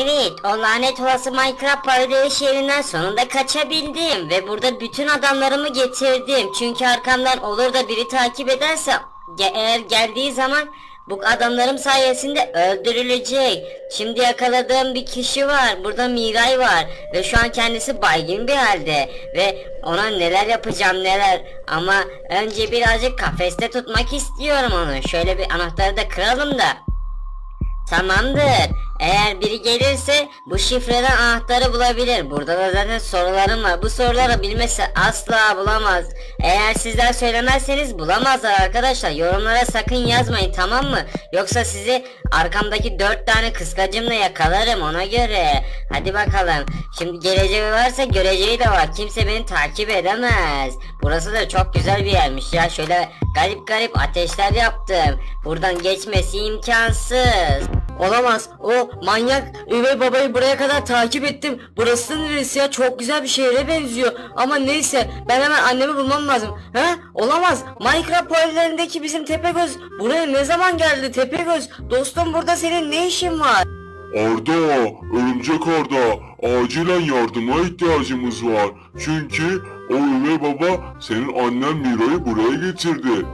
Evet, o lanet olası Minecraft paylaş yerinden sonunda kaçabildim ve burada bütün adamlarımı getirdim. Çünkü arkamdan olur da biri takip ederse ge- eğer geldiği zaman bu adamlarım sayesinde öldürülecek. Şimdi yakaladığım bir kişi var. Burada Miray var ve şu an kendisi baygın bir halde ve ona neler yapacağım neler. Ama önce birazcık kafeste tutmak istiyorum onu. Şöyle bir anahtarı da kıralım da. Tamamdır. Eğer biri gelirse bu şifreden anahtarı bulabilir. Burada da zaten sorularım var. Bu soruları bilmesi asla bulamaz. Eğer sizler söylemezseniz bulamazlar arkadaşlar. Yorumlara sakın yazmayın tamam mı? Yoksa sizi arkamdaki dört tane kıskacımla yakalarım ona göre. Hadi bakalım. Şimdi geleceği varsa göreceği de var. Kimse beni takip edemez. Burası da çok güzel bir yermiş ya. Şöyle garip garip ateşler yaptım. Buradan geçmesi imkansız. Olamaz. O manyak üvey babayı buraya kadar takip ettim. Burası neresi ya? Çok güzel bir şehre benziyor. Ama neyse ben hemen annemi bulmam lazım. He? Olamaz. Minecraft paralelindeki bizim Tepegöz buraya ne zaman geldi Tepegöz? Dostum burada senin ne işin var? Arda, örümcek Arda, acilen yardıma ihtiyacımız var. Çünkü o üvey baba senin annen Mira'yı buraya getirdi.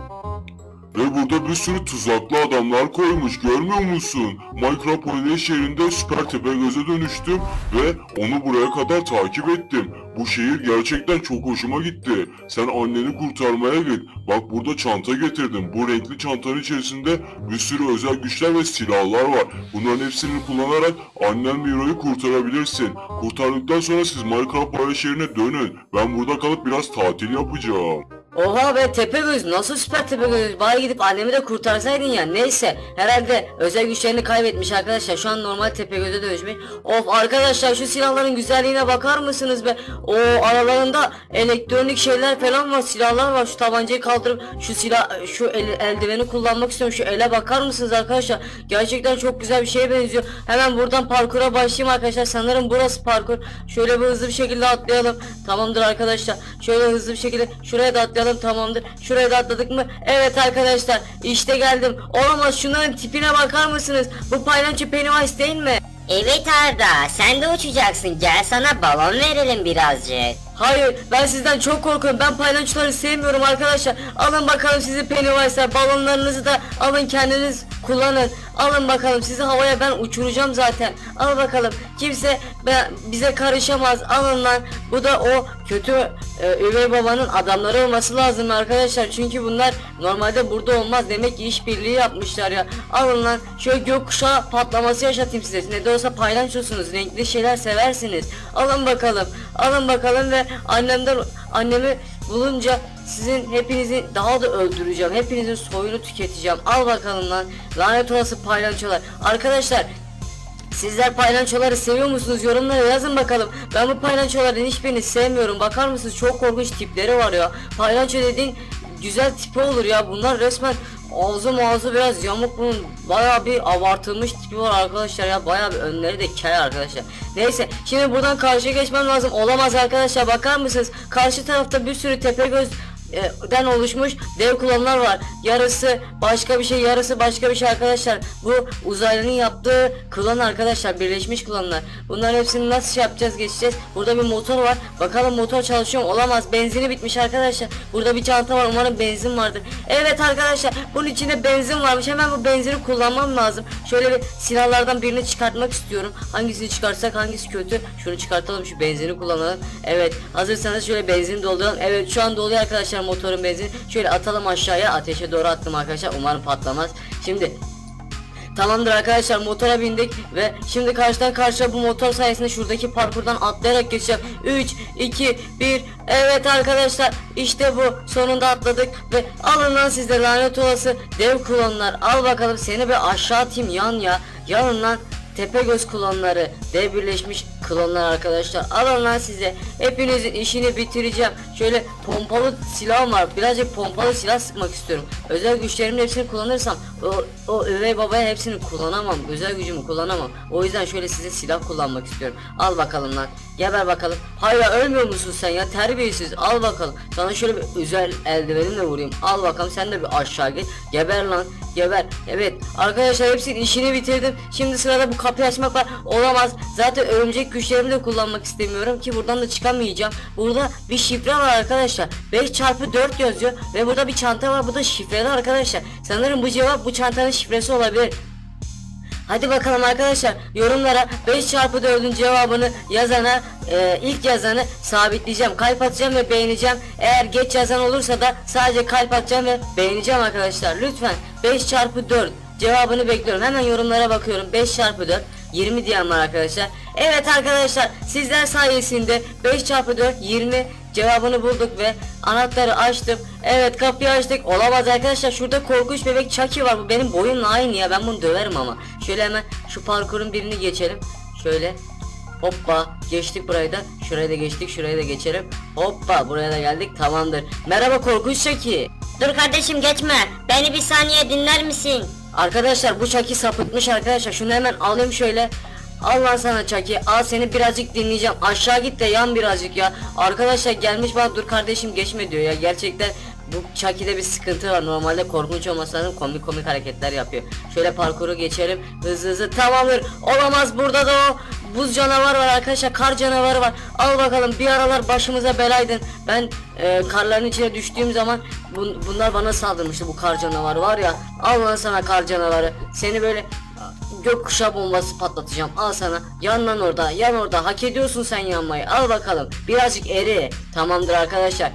Ve burada bir sürü tuzaklı adamlar koymuş görmüyor musun? Minecraft Polynesian şehrinde süper Tepegöz'e dönüştüm ve onu buraya kadar takip ettim. Bu şehir gerçekten çok hoşuma gitti. Sen anneni kurtarmaya git. Bak burada çanta getirdim. Bu renkli çantanın içerisinde bir sürü özel güçler ve silahlar var. Bunların hepsini kullanarak annen Miro'yu kurtarabilirsin. Kurtardıktan sonra siz Minecraft Polynesian şehrine dönün. Ben burada kalıp biraz tatil yapacağım. Oha be Tepegöz nasıl süper Tepegöz? Bari gidip annemi de kurtarsaydın ya. Neyse herhalde özel güçlerini kaybetmiş arkadaşlar. Şu an normal Tepegöz'e dönüşmüş. Of arkadaşlar şu silahların güzelliğine bakar mısınız be? O aralarında elektronik şeyler falan var. Silahlar var. Şu tabancayı kaldırıp şu silah şu el- eldiveni kullanmak istiyorum. Şu ele bakar mısınız arkadaşlar? Gerçekten çok güzel bir şeye benziyor. Hemen buradan parkura başlayayım arkadaşlar. Sanırım burası parkur. Şöyle bir hızlı bir şekilde atlayalım. Tamamdır arkadaşlar. Şöyle hızlı bir şekilde şuraya da atlayalım tamamdır. Şuraya da atladık mı? Evet arkadaşlar işte geldim. Olamaz şunların tipine bakar mısınız? Bu paylaşçı Pennywise değil mi? Evet Arda, sen de uçacaksın. Gel sana balon verelim birazcık. Hayır ben sizden çok korkuyorum. Ben paylaşçıları sevmiyorum arkadaşlar. Alın bakalım sizi Pennywise'lar. Balonlarınızı da alın kendiniz kullanın. Alın bakalım sizi havaya ben uçuracağım zaten. Al bakalım. Kimse ben, bize karışamaz. Alın lan. Bu da o kötü e, üvey babanın adamları olması lazım arkadaşlar. Çünkü bunlar normalde burada olmaz. Demek ki işbirliği yapmışlar ya. Alın lan. Şöyle gökkuşağı patlaması yaşatayım size. Ne de olsa paylaşıyorsunuz. Renkli şeyler seversiniz. Alın bakalım. Alın bakalım ve annemden annemi bulunca sizin hepinizi daha da öldüreceğim. Hepinizin soyunu tüketeceğim. Al bakalım lan. Lanet olası paylaşıyorlar. Arkadaşlar Sizler paylaşçıları seviyor musunuz? Yorumlara yazın bakalım. Ben bu paylaşçıların hiçbirini sevmiyorum. Bakar mısınız? Çok korkunç tipleri var ya. Paylaşçı dediğin güzel tipi olur ya. Bunlar resmen ağzı ağzı biraz yamuk bunun. Baya bir abartılmış tipi var arkadaşlar ya. Baya bir önleri de kel arkadaşlar. Neyse şimdi buradan karşıya geçmem lazım. Olamaz arkadaşlar. Bakar mısınız? Karşı tarafta bir sürü tepe göz den oluşmuş dev klonlar var. Yarısı başka bir şey, yarısı başka bir şey arkadaşlar. Bu uzaylının yaptığı klon arkadaşlar, birleşmiş klonlar. Bunların hepsini nasıl şey yapacağız, geçeceğiz? Burada bir motor var. Bakalım motor çalışıyor mu? Olamaz. Benzini bitmiş arkadaşlar. Burada bir çanta var. Umarım benzin vardır. Evet arkadaşlar, bunun içinde benzin varmış. Hemen bu benzini kullanmam lazım. Şöyle bir silahlardan birini çıkartmak istiyorum. Hangisini çıkartsak hangisi kötü? Şunu çıkartalım, şu benzini kullanalım. Evet, hazırsanız şöyle benzin dolduralım. Evet, şu an doluyor arkadaşlar motorun benzin. Şöyle atalım aşağıya. Ateşe doğru attım arkadaşlar. Umarım patlamaz. Şimdi Tamamdır arkadaşlar motora bindik ve şimdi karşıdan karşıya bu motor sayesinde şuradaki parkurdan atlayarak geçeceğim. 3, 2, 1 Evet arkadaşlar işte bu sonunda atladık ve alın lan sizde lanet olası dev klonlar al bakalım seni bir aşağı atayım yan ya yanın lan Tepegöz klonları, dev birleşmiş klonlar arkadaşlar. Alın lan size. Hepinizin işini bitireceğim. Şöyle pompalı silahım var. Birazcık pompalı silah sıkmak istiyorum. Özel güçlerimin hepsini kullanırsam o, o üvey babaya hepsini kullanamam. Özel gücümü kullanamam. O yüzden şöyle size silah kullanmak istiyorum. Al bakalım lan. Geber bakalım. Hayır ölmüyor musun sen ya? Terbiyesiz. Al bakalım. Sana şöyle bir özel eldivenimle vurayım. Al bakalım sen de bir aşağı git. Geber lan. Geber. Evet. Arkadaşlar hepsinin işini bitirdim. Şimdi sırada bu kapıyı açmak var. Olamaz. Zaten örümcek güçlerimi de kullanmak istemiyorum ki buradan da çıkamayacağım. Burada bir şifre var arkadaşlar. 5 çarpı 4 yazıyor ve burada bir çanta var. Bu da şifreli arkadaşlar. Sanırım bu cevap bu çantanın şifresi olabilir. Hadi bakalım arkadaşlar yorumlara 5 çarpı 4'ün cevabını yazana e, ilk yazanı sabitleyeceğim kalp atacağım ve beğeneceğim eğer geç yazan olursa da sadece kalp atacağım ve beğeneceğim arkadaşlar lütfen 5 çarpı 4 cevabını bekliyorum hemen yorumlara bakıyorum 5 çarpı 4 20 diyen var arkadaşlar evet arkadaşlar sizler sayesinde 5 çarpı 4 20 cevabını bulduk ve anahtarı açtım. Evet kapıyı açtık. Olamaz arkadaşlar. Şurada korkunç bebek Chucky var. Bu benim boyumla aynı ya. Ben bunu döverim ama. Şöyle hemen şu parkurun birini geçelim. Şöyle. Hoppa geçtik burayı da. Şurayı da geçtik. Şurayı da geçelim. Hoppa buraya da geldik. Tamamdır. Merhaba korkunç Chucky. Dur kardeşim geçme. Beni bir saniye dinler misin? Arkadaşlar bu Chucky sapıtmış arkadaşlar. Şunu hemen alayım şöyle. Al lan sana Chucky. Al seni birazcık dinleyeceğim. Aşağı git de yan birazcık ya. Arkadaşlar gelmiş bak dur kardeşim geçme diyor ya. Gerçekten bu Chucky'de bir sıkıntı var. Normalde korkunç olması lazım. Komik komik hareketler yapıyor. Şöyle parkuru geçelim. Hızlı hızlı. Tamamdır. Olamaz burada da o buz canavar var arkadaşlar. Kar canavarı var. Al bakalım bir aralar başımıza belaydın. Ben e, karların içine düştüğüm zaman bun- bunlar bana saldırmıştı bu kar canavarı var ya. Al lan sana kar canavarı. Seni böyle gökkuşağı bombası patlatacağım. Al sana. Yan lan orada. Yan orada. Hak ediyorsun sen yanmayı. Al bakalım. Birazcık eri. Tamamdır arkadaşlar.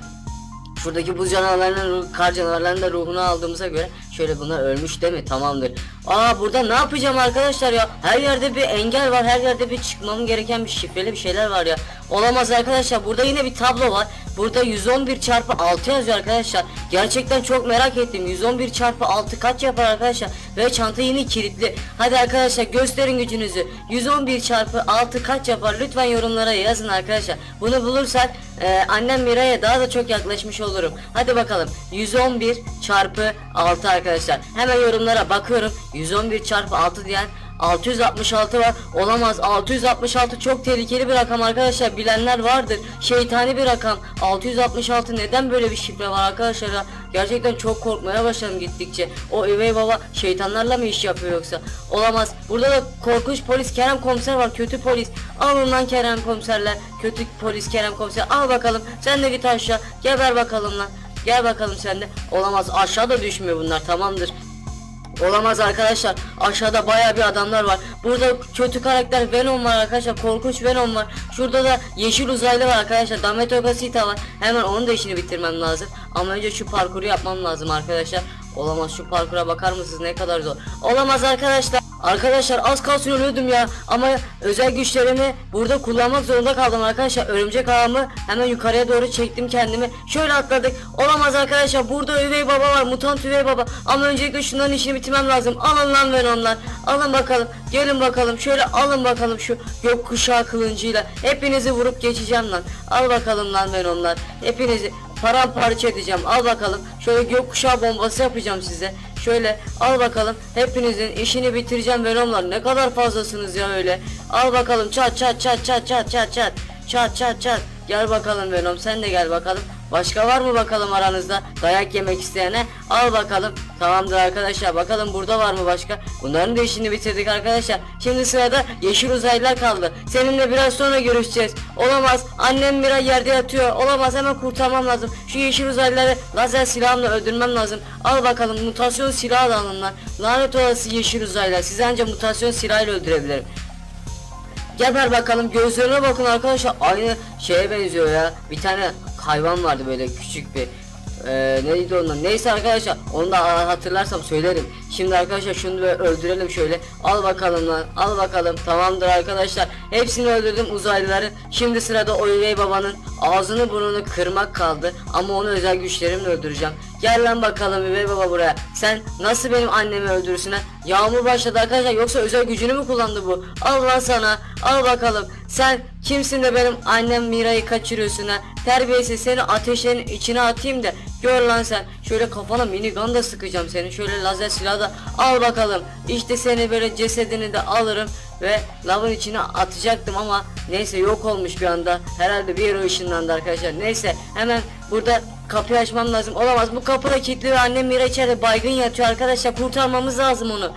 Şuradaki buz canavarlarının, kar canavarlarının da ruhunu aldığımıza göre şöyle bunlar ölmüş değil mi? Tamamdır. Aa burada ne yapacağım arkadaşlar ya? Her yerde bir engel var. Her yerde bir çıkmam gereken bir şifreli bir şeyler var ya. Olamaz arkadaşlar. Burada yine bir tablo var. Burada 111 çarpı 6 yazıyor arkadaşlar. Gerçekten çok merak ettim. 111 çarpı 6 kaç yapar arkadaşlar? Ve çanta yine kilitli. Hadi arkadaşlar gösterin gücünüzü. 111 çarpı 6 kaç yapar? Lütfen yorumlara yazın arkadaşlar. Bunu bulursak e, annem Miray'a daha da çok yaklaşmış olurum. Hadi bakalım. 111 çarpı 6 arkadaşlar. Hemen yorumlara bakıyorum. 111 çarpı 6 diyen 666 var. Olamaz. 666 çok tehlikeli bir rakam arkadaşlar. Bilenler vardır. Şeytani bir rakam. 666 neden böyle bir şifre var arkadaşlar? Gerçekten çok korkmaya başladım gittikçe. O üvey baba şeytanlarla mı iş yapıyor yoksa? Olamaz. Burada da korkunç polis Kerem komiser var. Kötü polis. Alın lan Kerem komiserler. Kötü polis Kerem komiser. Al bakalım. Sen de git aşağı. Geber bakalım lan. Gel bakalım sen de. Olamaz. Aşağıda düşmüyor bunlar. Tamamdır. Olamaz arkadaşlar. Aşağıda baya bir adamlar var. Burada kötü karakter Venom var arkadaşlar. Korkunç Venom var. Şurada da yeşil uzaylı var arkadaşlar. Damet Ogasita var. Hemen onun da işini bitirmem lazım. Ama önce şu parkuru yapmam lazım arkadaşlar. Olamaz şu parkura bakar mısınız ne kadar zor. Olamaz arkadaşlar. Arkadaşlar az kalsın ölüyordum ya. Ama özel güçlerimi burada kullanmak zorunda kaldım arkadaşlar. Örümcek ağımı hemen yukarıya doğru çektim kendimi. Şöyle atladık. Olamaz arkadaşlar. Burada üvey baba var. Mutant üvey baba. Ama öncelikle şunların işini bitirmem lazım. Alın lan Venomlar alın bakalım. Gelin bakalım. Şöyle alın bakalım şu gökkuşağı kılıncıyla. Hepinizi vurup geçeceğim lan. Al bakalım lan Venomlar hepinizi paramparça edeceğim. Al bakalım. Şöyle gökkuşağı bombası yapacağım size. Şöyle al bakalım. Hepinizin işini bitireceğim Venomlar ne kadar fazlasınız ya öyle. Al bakalım. Çat çat çat çat çat çat çat. Çat çat çat. Gel bakalım Venom. Sen de gel bakalım Başka var mı bakalım aranızda? Dayak yemek isteyene? Al bakalım. Tamamdır arkadaşlar bakalım burada var mı başka? Bunların da işini bitirdik arkadaşlar. Şimdi sırada yeşil uzaylılar kaldı. Seninle biraz sonra görüşeceğiz. Olamaz. Annem biraz yerde yatıyor. Olamaz. Hemen kurtarmam lazım. Şu yeşil uzaylıları lazer silahımla öldürmem lazım. Al bakalım mutasyon silahı da alın lan. Lanet olası yeşil uzaylılar. Sizi ancak mutasyon silahıyla öldürebilirim. Geber bakalım. Gözlerine bakın arkadaşlar. Aynı şeye benziyor ya. Bir tane hayvan vardı böyle küçük bir ee, neydi onun neyse arkadaşlar onu da hatırlarsam söylerim. Şimdi arkadaşlar şunu böyle öldürelim şöyle. Al bakalım lan al bakalım. Tamamdır arkadaşlar. Hepsini öldürdüm uzaylıların şimdi sırada o üvey babanın ağzını burnunu kırmak kaldı. Ama onu özel güçlerimle öldüreceğim. Gel lan bakalım üvey baba buraya. Sen nasıl benim annemi öldürürsün ha? Yağmur başladı arkadaşlar. Yoksa özel gücünü mü kullandı bu? Al lan sana al bakalım. Sen kimsin de benim annem Mira'yı kaçırıyorsun ha. Terbiyesiz seni ateşlerin içine atayım da gör lan sen. Şöyle kafana minigun da sıkacağım seni. Şöyle lazer silahı da al bakalım. İşte seni böyle cesedini de alırım ve lavın içine atacaktım ama neyse yok olmuş bir anda. Herhalde bir yere ışınlandı arkadaşlar. Neyse hemen burada kapıyı açmam lazım. Olamaz bu kapı da kilitli ve annem Mira içeride baygın yatıyor arkadaşlar. Kurtarmamız lazım onu.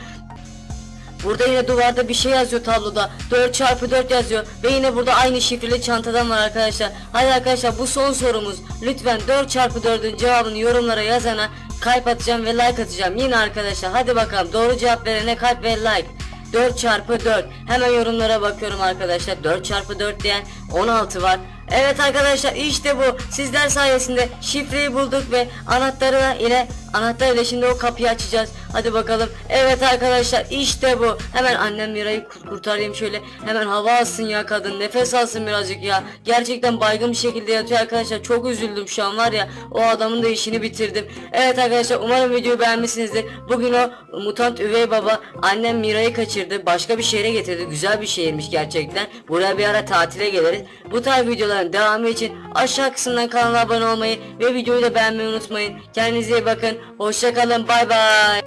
Burada yine duvarda bir şey yazıyor tabloda. 4 çarpı 4 yazıyor. Ve yine burada aynı şifreli çantadan var arkadaşlar. Hadi arkadaşlar bu son sorumuz. Lütfen 4 çarpı 4'ün cevabını yorumlara yazana kalp atacağım ve like atacağım. Yine arkadaşlar hadi bakalım doğru cevap verene kalp ve like. 4 çarpı 4. Hemen yorumlara bakıyorum arkadaşlar. 4 çarpı 4 diyen 16 var. Evet arkadaşlar işte bu. Sizler sayesinde şifreyi bulduk ve anahtarı ile anahtar ile şimdi o kapıyı açacağız. Hadi bakalım. Evet arkadaşlar işte bu. Hemen annem Mira'yı kur- kurtarayım şöyle. Hemen hava alsın ya kadın. Nefes alsın birazcık ya. Gerçekten baygın bir şekilde yatıyor arkadaşlar. Çok üzüldüm şu an var ya. O adamın da işini bitirdim. Evet arkadaşlar umarım videoyu beğenmişsinizdir. Bugün o mutant üvey baba annem Mira'yı kaçırdı. Başka bir şehre getirdi. Güzel bir şehirmiş gerçekten. Buraya bir ara tatile geliriz. Bu tarz videoların devamı için aşağı kısımdan kanala abone olmayı ve videoyu da beğenmeyi unutmayın. Kendinize iyi bakın. Hoşçakalın. Bay bay.